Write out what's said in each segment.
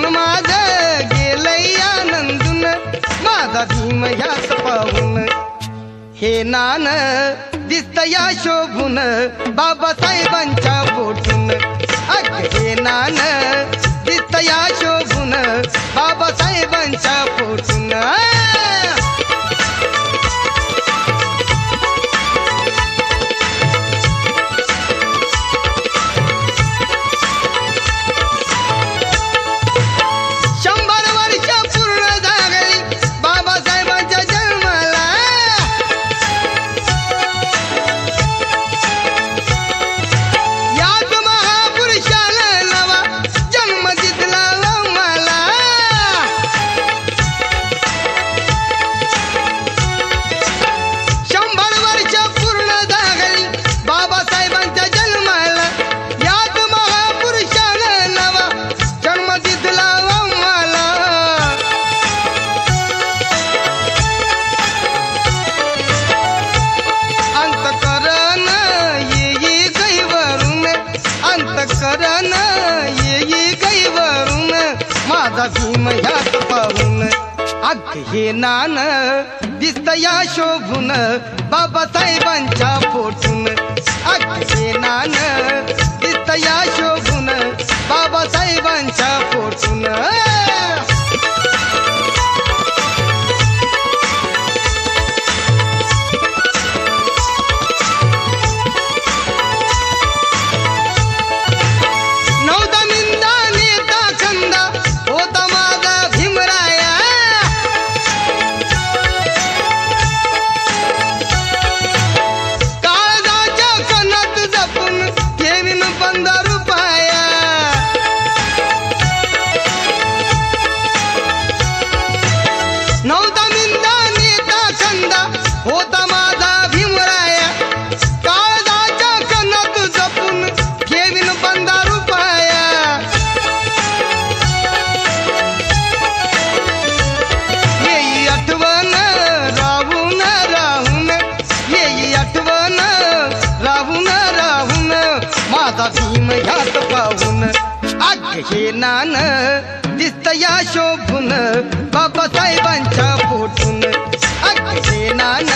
मन माझ गेलय आनंदून. माझा भीम ह्याच पाहून. हे नान दिसत या शोभून. बाबासाहेबांच्या बोटून. अग हे नान दिसत या शोभून. बाबासाहेबांच्या पोटून माझा ह्यात पाहून. अग हे नान दिसत या शोभून. बाबासाहेबांच्या पोटून अग हे नान दिसत या शोभून. ह्यात पाहून अग नान दिसत या शोभून. बाबासाहेबांच्या पोटून अग नान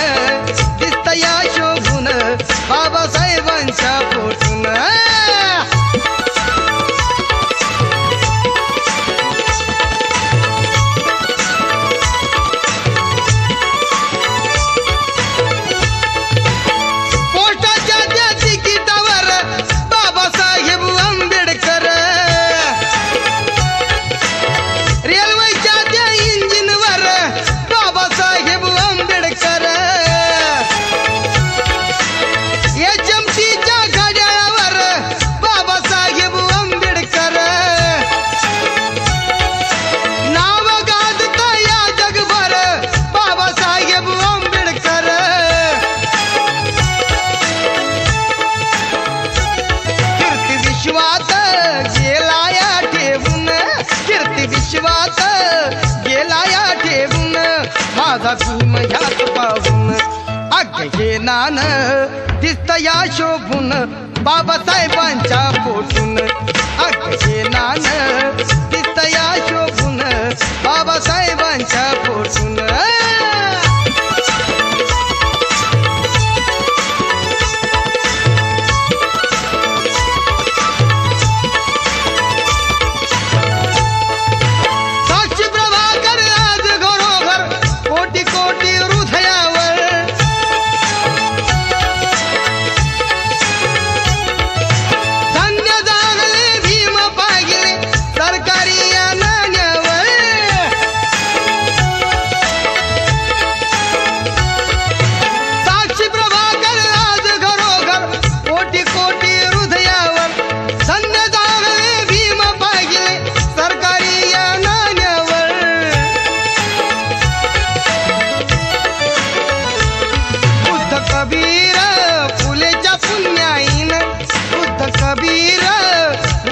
कीर्ती गेला या ठेवून. माझा भीम ह्यात पाहून. अग हे नान दिसत या शोभून. बाबासाहेबांच्या पोटून. अग हे नान